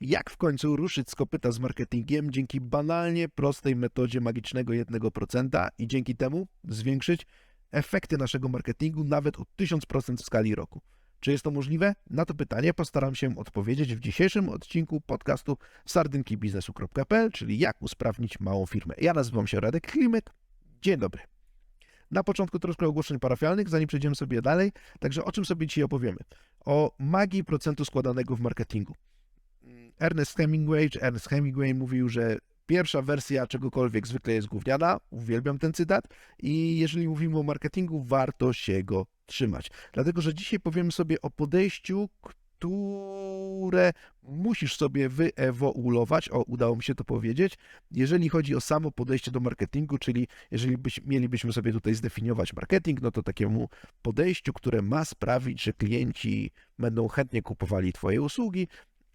Jak w końcu ruszyć z kopyta z marketingiem dzięki banalnie prostej metodzie magicznego 1% i dzięki temu zwiększyć efekty naszego marketingu nawet o 1000% w skali roku? Czy jest to możliwe? Na to pytanie postaram się odpowiedzieć w dzisiejszym odcinku podcastu sardynkibiznesu.pl, czyli jak usprawnić małą firmę. Ja nazywam się Radek Klimek. Dzień dobry. Na początku troszkę ogłoszeń parafialnych, zanim przejdziemy sobie dalej. Także o czym sobie dzisiaj opowiemy? O magii procentu składanego w marketingu. Ernest Hemingway, czy Ernest Hemingway mówił, że pierwsza wersja czegokolwiek zwykle jest gówniana. Uwielbiam ten cytat. I jeżeli mówimy o marketingu, warto się go trzymać. Dlatego, że dzisiaj powiemy sobie o podejściu, które musisz sobie wyewoluować, o udało mi się to powiedzieć, jeżeli chodzi o samo podejście do marketingu, czyli jeżeli byś, mielibyśmy sobie tutaj zdefiniować marketing, no to takiemu podejściu, które ma sprawić, że klienci będą chętnie kupowali Twoje usługi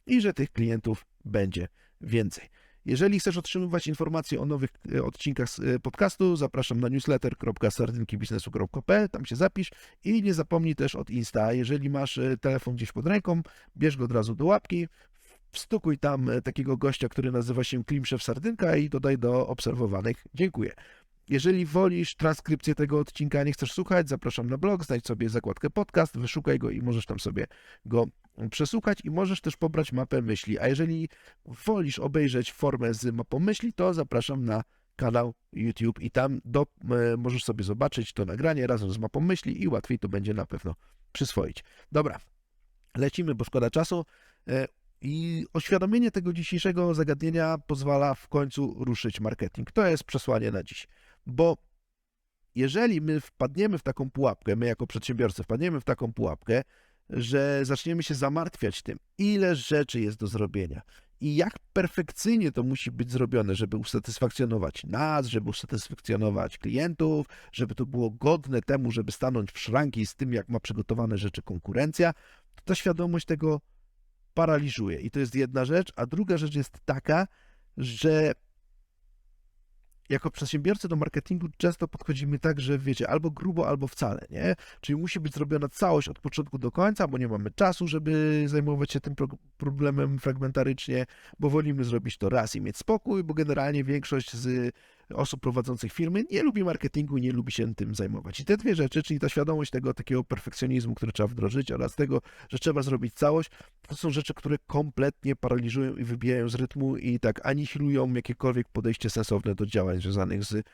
i że tych klientów będzie więcej. Jeżeli chcesz otrzymywać informacje o nowych e, odcinkach e, podcastu, zapraszam na newsletter.sardynkibiznesu.pl, tam się zapisz i nie zapomnij też od Insta. Jeżeli masz e, telefon gdzieś pod ręką, bierz go od razu do łapki, wstukuj tam takiego gościa, który nazywa się Klimszew Sardynka i dodaj do obserwowanych. Dziękuję. Jeżeli wolisz transkrypcję tego odcinka, nie chcesz słuchać, zapraszam na blog, znajdź sobie zakładkę podcast, wyszukaj go i możesz tam sobie go przesłuchać i możesz też pobrać mapę myśli. A jeżeli wolisz obejrzeć formę z mapą myśli, to zapraszam na kanał YouTube i tam do, e, możesz sobie zobaczyć to nagranie razem z mapą myśli i łatwiej to będzie na pewno przyswoić. Dobra, lecimy, bo szkoda czasu. E, I oświadomienie tego dzisiejszego zagadnienia pozwala w końcu ruszyć marketing. To jest przesłanie na dziś, bo jeżeli my wpadniemy w taką pułapkę, my jako przedsiębiorcy wpadniemy w taką pułapkę, że zaczniemy się zamartwiać tym, ile rzeczy jest do zrobienia i jak perfekcyjnie to musi być zrobione, żeby usatysfakcjonować nas, żeby usatysfakcjonować klientów, żeby to było godne temu, żeby stanąć w szranki z tym, jak ma przygotowane rzeczy konkurencja, to ta świadomość tego paraliżuje. I to jest jedna rzecz, a druga rzecz jest taka, że jako przedsiębiorcy do marketingu często podchodzimy tak, że wiecie, albo grubo, albo wcale, nie? Czyli musi być zrobiona całość od początku do końca, bo nie mamy czasu, żeby zajmować się tym problemem fragmentarycznie, bo wolimy zrobić to raz i mieć spokój, bo generalnie większość z osób prowadzących firmy nie lubi marketingu i nie lubi się tym zajmować. I te dwie rzeczy, czyli ta świadomość tego takiego perfekcjonizmu, który trzeba wdrożyć oraz tego, że trzeba zrobić całość, to są rzeczy, które kompletnie paraliżują i wybijają z rytmu i tak anihilują jakiekolwiek podejście sensowne do działań związanych z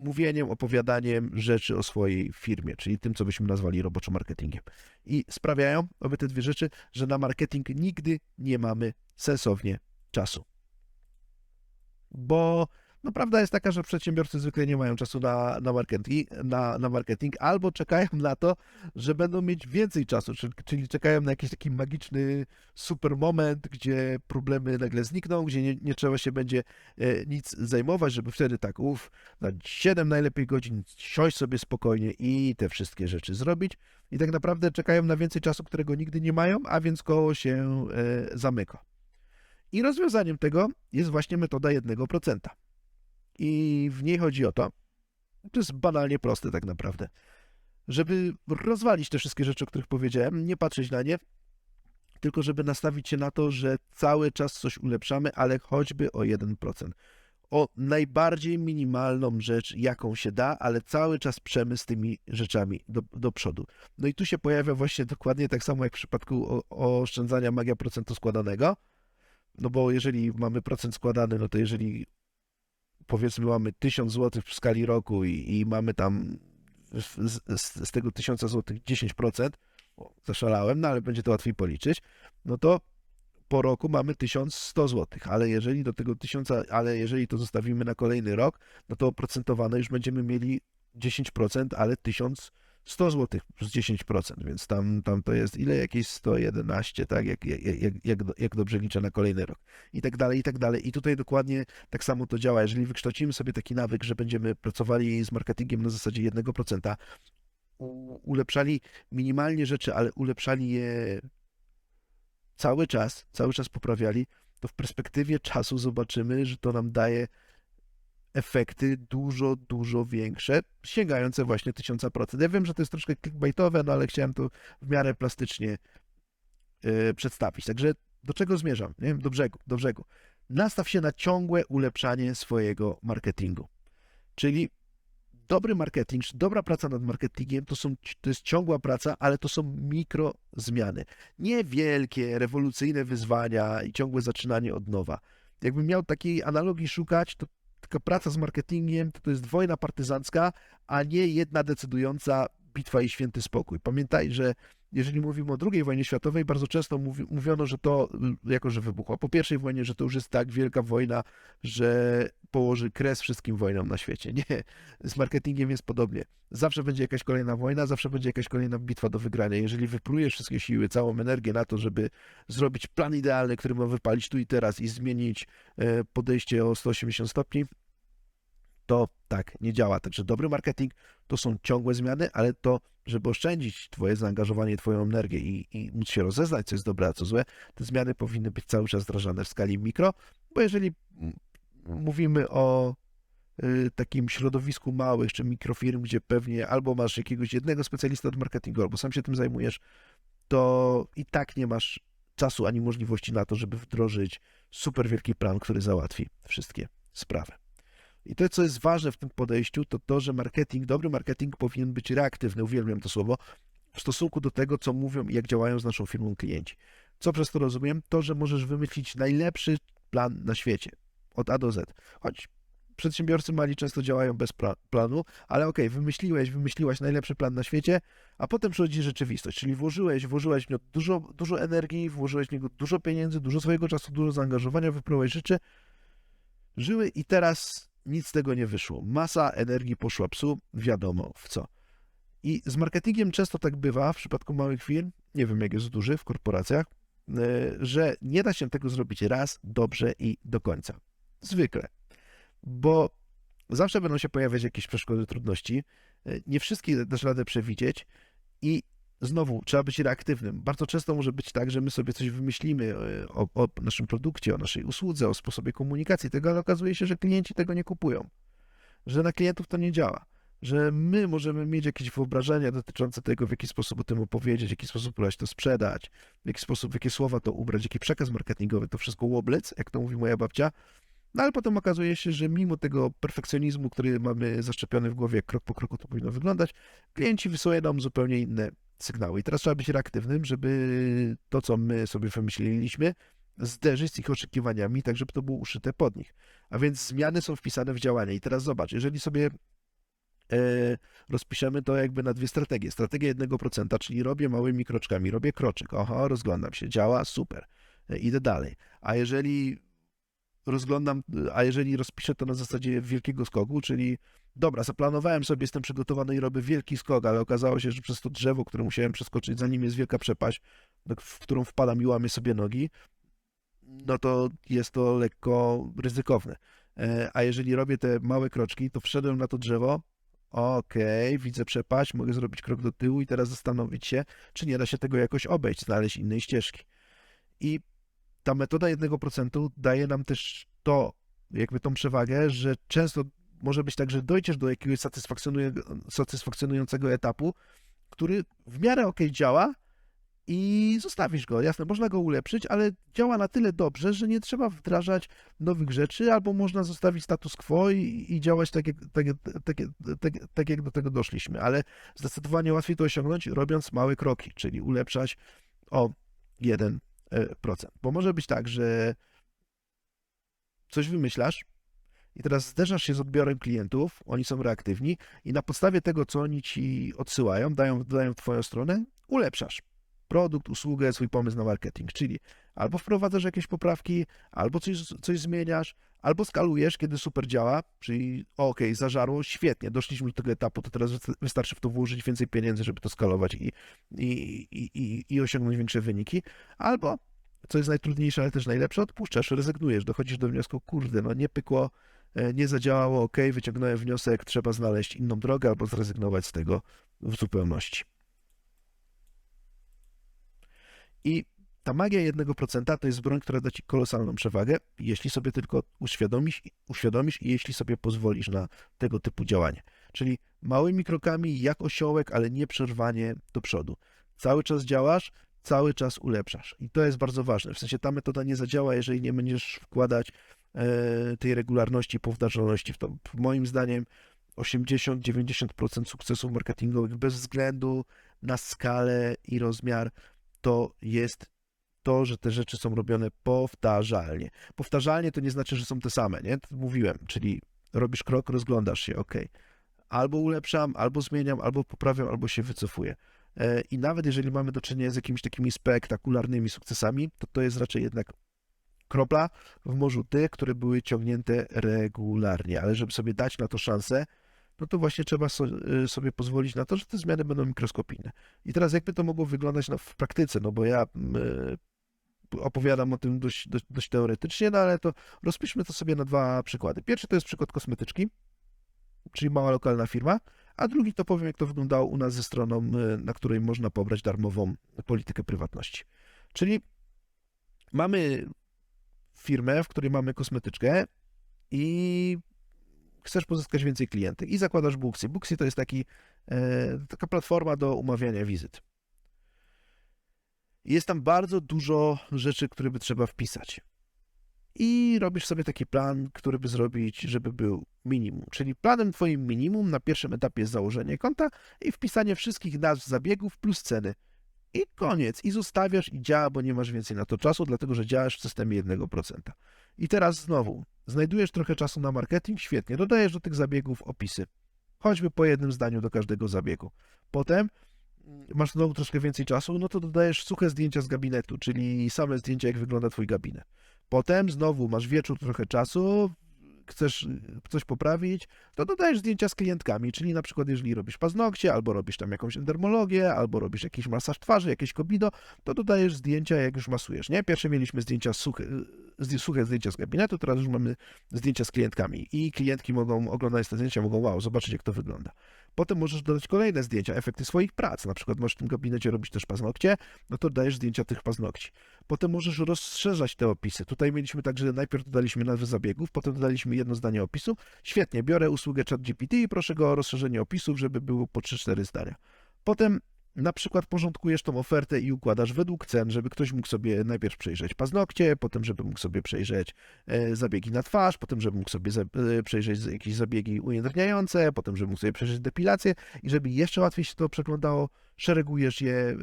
mówieniem, opowiadaniem rzeczy o swojej firmie, czyli tym, co byśmy nazwali roboczo marketingiem. I sprawiają obie te dwie rzeczy, że na marketing nigdy nie mamy sensownie czasu. Bo no prawda jest taka, że przedsiębiorcy zwykle nie mają czasu na, na, marketing, na, na marketing albo czekają na to, że będą mieć więcej czasu, czyli, czyli czekają na jakiś taki magiczny super moment, gdzie problemy nagle znikną, gdzie nie, nie trzeba się będzie e, nic zajmować, żeby wtedy tak, uff, na 7 najlepiej godzin siąść sobie spokojnie i te wszystkie rzeczy zrobić. I tak naprawdę czekają na więcej czasu, którego nigdy nie mają, a więc koło się e, zamyka. I rozwiązaniem tego jest właśnie metoda 1%. I w niej chodzi o to, to jest banalnie proste tak naprawdę, żeby rozwalić te wszystkie rzeczy, o których powiedziałem, nie patrzeć na nie, tylko żeby nastawić się na to, że cały czas coś ulepszamy, ale choćby o 1%. O najbardziej minimalną rzecz, jaką się da, ale cały czas przemy z tymi rzeczami do, do przodu. No i tu się pojawia właśnie dokładnie tak samo jak w przypadku oszczędzania magia procentu składanego. No bo jeżeli mamy procent składany, no to jeżeli powiedzmy mamy 1000 zł w skali roku i, i mamy tam z, z, z, tego 1000 zł 10%, o, zaszalałem, no ale będzie to łatwiej policzyć, no to po roku mamy 1100 zł, ale jeżeli do tego 1000, ale jeżeli to zostawimy na kolejny rok, no to oprocentowane już będziemy mieli 10%, ale 1000 100 zł plus 10%, więc tam, tam to jest ile? Jakieś 111, tak? Jak, jak, jak, jak, dobrze liczę na kolejny rok. I tak dalej, i tak dalej. I tutaj dokładnie tak samo to działa. Jeżeli wykształcimy sobie taki nawyk, że będziemy pracowali z marketingiem na zasadzie 1%, ulepszali minimalnie rzeczy, ale ulepszali je cały czas, cały czas poprawiali, to w perspektywie czasu zobaczymy, że to nam daje efekty dużo, dużo większe, sięgające właśnie 1000%. Ja wiem, że to jest troszkę clickbaitowe, no ale chciałem to w miarę plastycznie yy, przedstawić. Także do czego zmierzam? Nie do brzegu, do brzegu. Nastaw się na ciągłe ulepszanie swojego marketingu. Czyli dobry marketing, dobra praca nad marketingiem to, są, to jest ciągła praca, ale to są mikro zmiany. Nie wielkie, rewolucyjne wyzwania i ciągłe zaczynanie od nowa. Jakbym miał takiej analogii szukać, to praca z marketingiem to, to jest wojna partyzancka, a nie jedna decydująca bitwa i święty spokój. Pamiętaj, że jeżeli mówimy o II wojnie światowej, bardzo często mówi, mówiono, że to, jako że wybuchła po I wojnie, że to już jest tak wielka wojna, że położy kres wszystkim wojnom na świecie. Nie, z marketingiem jest podobnie. Zawsze będzie jakaś kolejna wojna, zawsze będzie jakaś kolejna bitwa do wygrania. Jeżeli wyprujesz wszystkie siły, całą energię na to, żeby zrobić plan idealny, który ma wypalić tu i teraz i zmienić e, podejście o 180 stopni, to tak nie działa. Także dobry marketing to są ciągłe zmiany, ale to, żeby oszczędzić Twoje zaangażowanie, Twoją energię i, i móc się rozeznać, co jest dobre, a co złe, te zmiany powinny być cały czas wdrażane w skali mikro, bo jeżeli mówimy o y, takim środowisku małych czy mikrofirm, gdzie pewnie albo masz jakiegoś jednego specjalista od marketingu, albo sam się tym zajmujesz, to i tak nie masz czasu ani możliwości na to, żeby wdrożyć super wielki plan, który załatwi wszystkie sprawy. I to, co jest ważne w tym podejściu, to to, że marketing, dobry marketing powinien być reaktywny, uwielbiam to słowo, w stosunku do tego, co mówią i jak działają z naszą firmą klienci. Co przez to rozumiem? To, że możesz wymyślić najlepszy plan na świecie, od A do Z. Choć przedsiębiorcy mali często działają bez planu, ale okej, okay, wymyśliłeś, wymyśliłaś najlepszy plan na świecie, a potem przychodzi rzeczywistość, czyli włożyłeś, włożyłeś w niego dużo, dużo energii, włożyłeś w niego dużo pieniędzy, dużo swojego czasu, dużo zaangażowania, wyprółeś rzeczy, żyły i teraz nic z tego nie wyszło. Masa energii poszła psu, wiadomo w co. I z marketingiem często tak bywa w przypadku małych firm, nie wiem jak jest duży w korporacjach, e, że nie da się tego zrobić raz, dobrze i do końca. Zwykle. Bo zawsze będą się pojawiać jakieś przeszkody, trudności. E, nie wszystkie dasz radę przewidzieć i znowu trzeba być reaktywnym. Bardzo często może być tak, że my sobie coś wymyślimy e, o, o, naszym produkcie, o naszej usłudze, o sposobie komunikacji tego, ale okazuje się, że klienci tego nie kupują. Że na klientów to nie działa. Że my możemy mieć jakieś wyobrażenia dotyczące tego, w jaki sposób o tym opowiedzieć, w jaki sposób próbować to sprzedać, w jaki sposób, w jakie słowa to ubrać, jaki przekaz marketingowy, to wszystko łoblec, jak to mówi moja babcia. No ale potem okazuje się, że mimo tego perfekcjonizmu, który mamy zaszczepiony w głowie, krok po kroku to powinno wyglądać, klienci wysyłają nam zupełnie inne sygnały. I teraz trzeba być reaktywnym, żeby to, co my sobie wymyśliliśmy, zderzyć z ich oczekiwaniami, tak żeby to było uszyte pod nich. A więc zmiany są wpisane w działanie. I teraz zobacz, jeżeli sobie e, rozpiszemy to jakby na dwie strategie. Strategia 1%, czyli robię małymi kroczkami, robię kroczek, oho, rozglądam się, działa, super, e, idę dalej. A jeżeli rozglądam, a jeżeli rozpiszę to na zasadzie wielkiego skoku, czyli dobra, zaplanowałem sobie, jestem przygotowany i robię wielki skok, ale okazało się, że przez to drzewo, które musiałem przeskoczyć, za nim jest wielka przepaść, w którą wpadam i łamię sobie nogi, no to jest to lekko ryzykowne. E, a jeżeli robię te małe kroczki, to wszedłem na to drzewo, okej, okay, widzę przepaść, mogę zrobić krok do tyłu i teraz zastanowić się, czy nie da się tego jakoś obejść, znaleźć innej ścieżki. I ta metoda 1% daje nam też to, jakby tą przewagę, że często może być tak, że dojdziesz do jakiegoś satysfakcjonującego etapu, który w miarę ok działa i zostawisz go. Jasne, można go ulepszyć, ale działa na tyle dobrze, że nie trzeba wdrażać nowych rzeczy, albo można zostawić status quo i, i działać tak jak, tak, tak, tak, tak jak do tego doszliśmy. Ale zdecydowanie łatwiej to osiągnąć, robiąc małe kroki, czyli ulepszać o 1%. Bo może być tak, że coś wymyślasz, i teraz zderzasz się z odbiorem klientów, oni są reaktywni i na podstawie tego, co oni ci odsyłają, dają, dają w twoją stronę, ulepszasz produkt, usługę, swój pomysł na marketing. Czyli albo wprowadzasz jakieś poprawki, albo coś, coś zmieniasz, albo skalujesz, kiedy super działa, czyli ok, zażarło, świetnie, doszliśmy do tego etapu, to teraz wystarczy w to włożyć więcej pieniędzy, żeby to skalować i, i, i, i, i osiągnąć większe wyniki, albo co jest najtrudniejsze, ale też najlepsze, odpuszczasz, rezygnujesz, dochodzisz do wniosku, kurde, no nie pykło, nie zadziałało, ok, wyciągnąłem wniosek, trzeba znaleźć inną drogę albo zrezygnować z tego w zupełności. I ta magia 1% to jest broń, która da ci kolosalną przewagę, jeśli sobie tylko uświadomisz, uświadomisz i jeśli sobie pozwolisz na tego typu działanie. Czyli małymi krokami, jak osiołek, ale nie przerwanie do przodu. Cały czas działasz, cały czas ulepszasz. I to jest bardzo ważne. W sensie ta metoda nie zadziała, jeżeli nie będziesz wkładać e, tej regularności, powtarzalności to. Moim zdaniem 80-90% sukcesów marketingowych bez względu na skalę i rozmiar to jest to, że te rzeczy są robione powtarzalnie. Powtarzalnie to nie znaczy, że są te same, nie? Mówiłem, czyli robisz krok, rozglądasz się, ok. Albo ulepszam, albo zmieniam, albo poprawiam, albo się wycofuję. E, I nawet jeżeli mamy do czynienia z jakimiś takimi spektakularnymi sukcesami, to to jest raczej jednak kropla w morzu które były ciągnięte regularnie. Ale żeby sobie dać na to szansę, no to właśnie trzeba y, sobie pozwolić na to, że te zmiany będą mikroskopijne. I teraz jakby to mogło wyglądać no, w praktyce, no bo ja y, opowiadam o tym dość, dość, dość teoretycznie, no ale to rozpiszmy to sobie na dwa przykłady. Pierwszy to jest przykład kosmetyczki, czyli mała lokalna firma, a drugi to powiem, jak to wyglądało u nas ze stroną, y, na której można pobrać darmową politykę prywatności. Czyli mamy firmę, w której mamy kosmetyczkę i chcesz pozyskać więcej klientów i zakładasz Booksy. Booksy to jest taki, e, taka platforma do umawiania wizyt. Jest tam bardzo dużo rzeczy, które by trzeba wpisać. I robisz sobie taki plan, który by zrobić, żeby był minimum. Czyli planem twoim minimum na pierwszym etapie jest założenie konta i wpisanie wszystkich nazw zabiegów plus ceny. I koniec. I zostawiasz i działa, bo nie masz więcej na to czasu, dlatego że działasz w systemie 1%. I teraz znowu, znajdujesz trochę czasu na marketing, świetnie, dodajesz do tych zabiegów opisy. Choćby po jednym zdaniu do każdego zabiegu. Potem mm, masz znowu troszkę więcej czasu, no to dodajesz suche zdjęcia z gabinetu, czyli same zdjęcia, jak wygląda twój gabinet. Potem znowu masz wieczór, trochę czasu, chcesz y, coś poprawić, to dodajesz zdjęcia z klientkami, czyli na przykład jeżeli robisz paznokcie, albo robisz tam jakąś endermologię, albo robisz jakiś masaż twarzy, jakieś kobido, to dodajesz zdjęcia, jak już masujesz, nie? Pierwsze mieliśmy zdjęcia suche, y, suche zdjęcia z gabinetu, teraz już mamy zdjęcia z klientkami i klientki mogą oglądać te zdjęcia, mogą wow, zobaczyć jak to wygląda. Potem możesz dodać kolejne zdjęcia, efekty swoich prac. Na przykład możesz w tym gabinecie robić też paznokcie, no to dajesz zdjęcia tych paznokci. Potem możesz rozszerzać te opisy. Tutaj mieliśmy tak, że najpierw dodaliśmy nazwę zabiegów, potem dodaliśmy jedno zdanie opisu. Świetnie, biorę usługę ChatGPT i proszę go o rozszerzenie opisów, żeby było po 3-4 zdania. Potem na przykład porządkujesz tą ofertę i układasz według cen, żeby ktoś mógł sobie najpierw przejrzeć paznokcie, potem żeby mógł sobie przejrzeć e, zabiegi na twarz, potem żeby mógł sobie e, przejrzeć jakieś zabiegi ujędrniające, potem żeby mógł sobie przejrzeć depilację i żeby jeszcze łatwiej się to przeglądało, szeregujesz je e,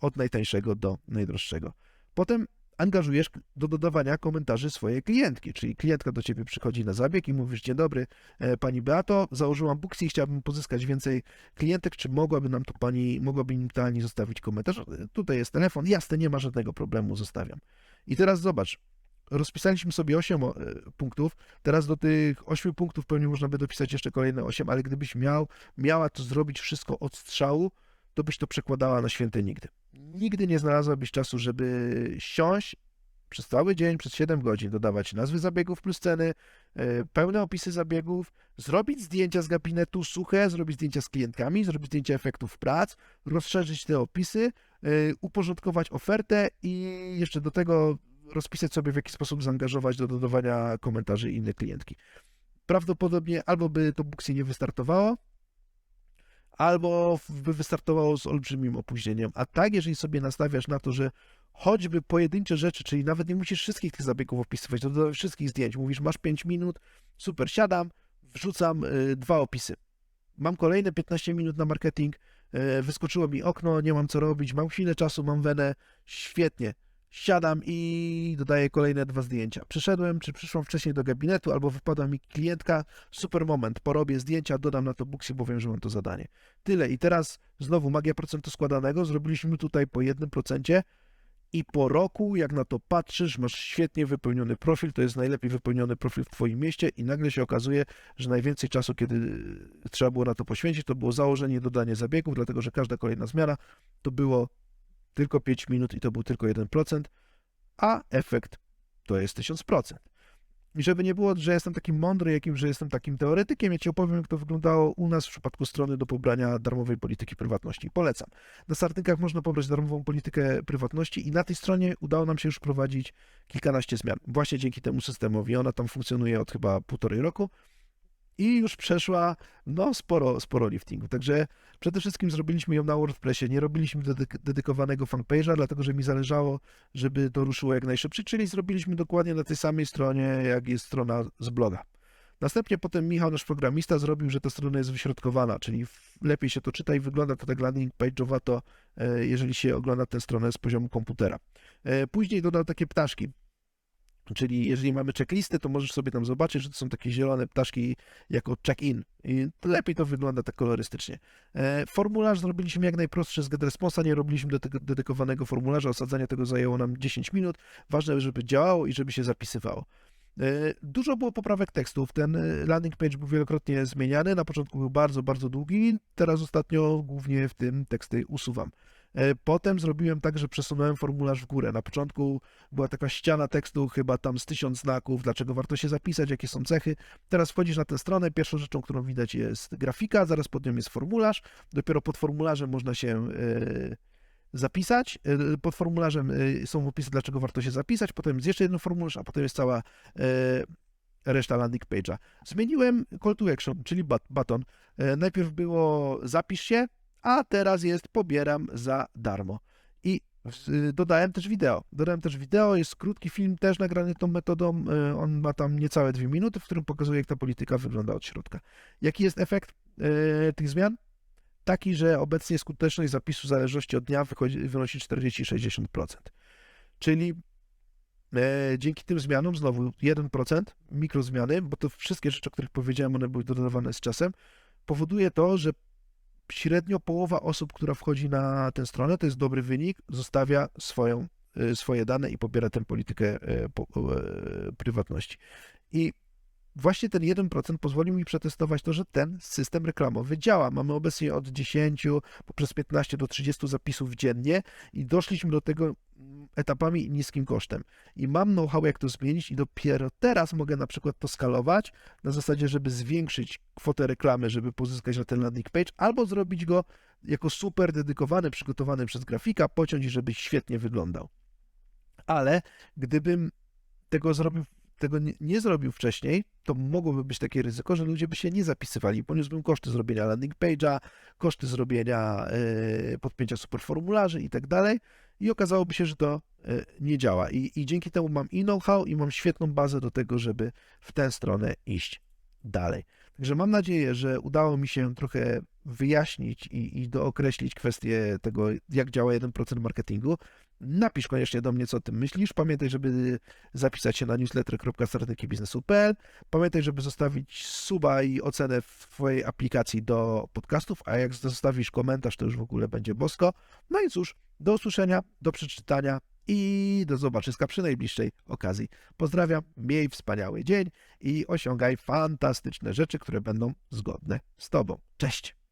od najtańszego do najdroższego. Potem angażujesz do dodawania komentarzy swojej klientki, czyli klientka do ciebie przychodzi na zabieg i mówisz, dzień dobry, e, pani Beato, założyłam Booksy i chciałabym pozyskać więcej klientek, czy mogłaby nam tu pani, mogłaby mi pani zostawić komentarz? E, tutaj jest telefon, jasne, nie ma żadnego problemu, zostawiam. I teraz zobacz, rozpisaliśmy sobie 8 e, punktów, teraz do tych 8 punktów pewnie można by dopisać jeszcze kolejne 8, ale gdybyś miał, miała to zrobić wszystko od strzału, to byś to przekładała na święte nigdy. Nigdy nie znalazłabyś czasu, żeby siąść przez cały dzień, przez 7 godzin, dodawać nazwy zabiegów plus ceny, e, pełne opisy zabiegów, zrobić zdjęcia z gabinetu suche, zrobić zdjęcia z klientkami, zrobić zdjęcia efektów prac, rozszerzyć te opisy, e, uporządkować ofertę i jeszcze do tego rozpisać sobie, w jaki sposób zaangażować do dodawania komentarzy inne klientki. Prawdopodobnie albo by to Booksy nie wystartowało, albo by wystartowało z olbrzymim opóźnieniem. A tak, jeżeli sobie nastawiasz na to, że choćby pojedyncze rzeczy, czyli nawet nie musisz wszystkich tych zabiegów opisywać, do wszystkich zdjęć, mówisz, masz 5 minut, super, siadam, wrzucam y, dwa opisy. Mam kolejne 15 minut na marketing, y, wyskoczyło mi okno, nie mam co robić, mam chwilę czasu, mam wenę, świetnie siadam i dodaję kolejne dwa zdjęcia. Przyszedłem, czy przyszłam wcześniej do gabinetu, albo wypada mi klientka, super moment, porobię zdjęcia, dodam na to Booksy, bo wiem, że mam to zadanie. Tyle. I teraz znowu magia procentu składanego, zrobiliśmy tutaj po jednym procencie. I po roku, jak na to patrzysz, masz świetnie wypełniony profil, to jest najlepiej wypełniony profil w Twoim mieście. I nagle się okazuje, że najwięcej czasu, kiedy trzeba było na to poświęcić, to było założenie, dodanie zabiegów, dlatego że każda kolejna zmiana to było tylko 5 minut i to był tylko 1%, a efekt to jest 1000%. I żeby nie było, że jestem takim mądry, jakim, że jestem takim teoretykiem, ja Ci opowiem, jak to wyglądało u nas w przypadku strony do pobrania darmowej polityki prywatności. Polecam. Na Sartynkach można pobrać darmową politykę prywatności i na tej stronie udało nam się już prowadzić kilkanaście zmian. Właśnie dzięki temu systemowi. Ona tam funkcjonuje od chyba półtorej roku i już przeszła no sporo, sporo liftingu. Także przede wszystkim zrobiliśmy ją na WordPressie, nie robiliśmy dedyk- dedykowanego fanpage'a, dlatego że mi zależało, żeby to ruszyło jak najszybciej, czyli zrobiliśmy dokładnie na tej samej stronie, jak jest strona z bloga. Następnie potem Michał, nasz programista, zrobił, że ta strona jest wyśrodkowana, czyli lepiej się to czyta i wygląda to tak landing page'owato, e, jeżeli się ogląda tę stronę z poziomu komputera. E, Później dodał takie ptaszki, czyli jeżeli mamy checklisty, to możesz sobie tam zobaczyć, że to są takie zielone ptaszki jako check-in i lepiej to wygląda tak kolorystycznie. E, Formularz zrobiliśmy jak najprostszy z GetResponsa, nie robiliśmy dedykowanego formularza, osadzenie tego zajęło nam 10 minut. Ważne, żeby działało i żeby się zapisywało. E, Dużo było poprawek tekstów. Ten e, landing page był wielokrotnie zmieniany. Na początku był bardzo, bardzo długi. Teraz ostatnio głównie w tym teksty usuwam. E, Potem zrobiłem tak, że przesunąłem formularz w górę. Na początku była taka ściana tekstu, chyba tam z tysiąc znaków, dlaczego warto się zapisać, jakie są cechy. Teraz wchodzisz na tę stronę, pierwszą rzeczą, którą widać jest grafika, zaraz pod nią jest formularz. Dopiero pod formularzem można się e, zapisać. E, Pod formularzem są opisy, dlaczego warto się zapisać. Potem jest jeszcze jeden formularz, a potem jest cała reszta landing page'a. Zmieniłem call to action, czyli. E, Najpierw było zapisz się, a teraz jest pobieram za darmo. I y, dodałem też wideo. Dodałem też wideo, jest krótki film też nagrany tą metodą. e, On ma tam niecałe dwie minuty, w którym pokazuje, jak ta polityka wygląda od środka. Jaki jest efekt e, tych zmian? Taki, że obecnie skuteczność zapisu w zależności od dnia wynosi 40-60%. Czyli e, dzięki tym zmianom, znowu 1%, mikrozmiany, bo to wszystkie rzeczy, o których powiedziałem, one były dodawane z czasem, powoduje to, że średnio połowa osób, która wchodzi na tę stronę, to jest dobry wynik, zostawia swoją, e, swoje dane i pobiera tę politykę po, e, prywatności. I właśnie ten 1% pozwolił mi przetestować to, że ten system reklamowy działa. Mamy obecnie od 10 poprzez 15 do 30 zapisów dziennie i doszliśmy do tego mm, etapami i niskim kosztem. I mam know-how, jak to zmienić i dopiero teraz mogę na przykład to skalować na zasadzie, żeby zwiększyć kwotę reklamy, żeby pozyskać na ten landing page, albo zrobić go jako super dedykowany, przygotowany przez grafika, pociąć żeby świetnie wyglądał. Ale gdybym tego zrobił tego nie, nie zrobił wcześniej, to mogłoby być takie ryzyko, że ludzie by się nie zapisywali. Poniósłbym koszty zrobienia landing page'a, koszty zrobienia e, podpięcia superformularzy i tak dalej. I okazałoby się, że to e, nie działa. I, I dzięki temu mam i know-how, i mam świetną bazę do tego, żeby w tę stronę iść dalej. Także mam nadzieję, że udało mi się trochę wyjaśnić i, i dookreślić kwestię tego, jak działa 1% marketingu. Napisz koniecznie do mnie, co o tym myślisz. Pamiętaj, żeby zapisać się na newsletter.strategibiznesu.pl. Pamiętaj, żeby zostawić suba i ocenę w Twojej aplikacji do podcastów, a jak zostawisz komentarz, to już w ogóle będzie bosko. No i cóż, do usłyszenia, do przeczytania i do zobaczyska przy najbliższej okazji. Pozdrawiam, miej wspaniały dzień i osiągaj fantastyczne rzeczy, które będą zgodne z Tobą. Cześć!